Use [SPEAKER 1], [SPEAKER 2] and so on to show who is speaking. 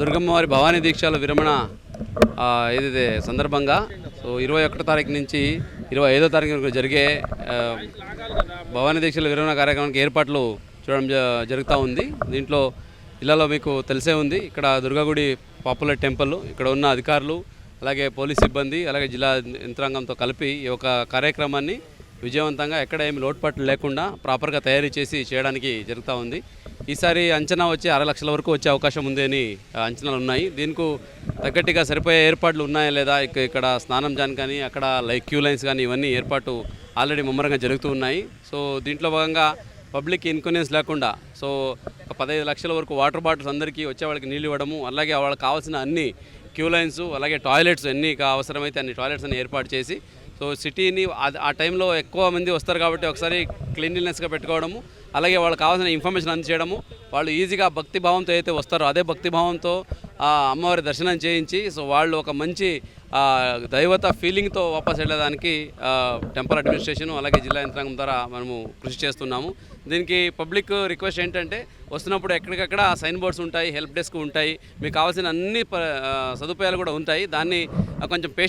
[SPEAKER 1] దుర్గమ్మవారి భవానీ దీక్షల విరమణ ఆ, ఏదైతే సందర్భంగా సో ఇరవై ఒకటో తారీఖు నుంచి ఇరవై ఐదో తారీఖు వరకు జరిగే భవానీ దీక్షల విరమణ కార్యక్రమానికి ఏర్పాట్లు చూడడం జ- జరుగుతూ ఉంది. దీంట్లో జిల్లాలో మీకు తెలిసే ఉంది. ఇక్కడ దుర్గాగుడి పాపులర్ టెంపుల్ ఇక్కడ ఉన్న అధికారులు అలాగే పోలీస్ సిబ్బంది అలాగే జిల్లా యంత్రాంగంతో కలిపి ఈ యొక్క కార్యక్రమాన్ని విజయవంతంగా ఎక్కడ ఏమి లోటుపాట్లు లేకుండా ప్రాపర్గా తయారీ చేసి చేయడానికి జరుగుతూ ఉంది. ఈసారి అంచనా వచ్చి అర లక్షల వరకు వచ్చే అవకాశం ఉంది అని అంచనాలు ఉన్నాయి. దీనికి తగ్గట్టుగా సరిపోయే ఏర్పాట్లు ఉన్నాయా లేదా? ఇక్కడ స్నానం జాన్ కానీ అక్కడ లైక్ క్యూ లైన్స్ కానీ ఇవన్నీ ఏర్పాటు ఆల్రెడీ ముమ్మరంగా జరుగుతూ ఉన్నాయి. సో దీంట్లో భాగంగా పబ్లిక్ ఇన్కన్వీనియన్స్ లేకుండా సో ఒక పదహైదు లక్షల వరకు వాటర్ బాటిల్స్ అందరికీ వచ్చే వాళ్ళకి నీళ్ళు ఇవ్వడము అలాగే వాళ్ళకి కావాల్సిన అన్ని క్యూ లైన్స్ అలాగే టాయిలెట్స్ ఎన్ని అవసరమైతే అన్ని టాయిలెట్స్ అన్ని ఏర్పాటు చేసి సో సిటీని ఆ- టైంలో ఎక్కువ మంది వస్తారు కాబట్టి ఒకసారి క్లీన్లీనెస్గా పెట్టుకోవడము అలాగే వాళ్ళకి కావాల్సిన ఇన్ఫర్మేషన్ అందించడము వాళ్ళు ఈజీగా భక్తి భావంతో అయితే వస్తారో. అదే భక్తి భావంతో అమ్మవారి దర్శనం చేయించి సో వాళ్ళు ఒక మంచి దైవత ఫీలింగ్తో వాపస్ వెళ్ళడానికి టెంపుల్ అడ్మినిస్ట్రేషన్ అలాగే జిల్లా యంత్రాంగం ద్వారా మనము కృషి చేస్తున్నాము. దీనికి పబ్లిక్ రిక్వెస్ట్ ఏంటంటే వస్తున్నప్పుడు ఎక్కడికక్కడ సైన్ బోర్డ్స్ ఉంటాయి హెల్ప్ డెస్క్ ఉంటాయి మీకు కావాల్సిన అన్ని సదుపాయాలు కూడా ఉంటాయి. దాన్ని కొంచెం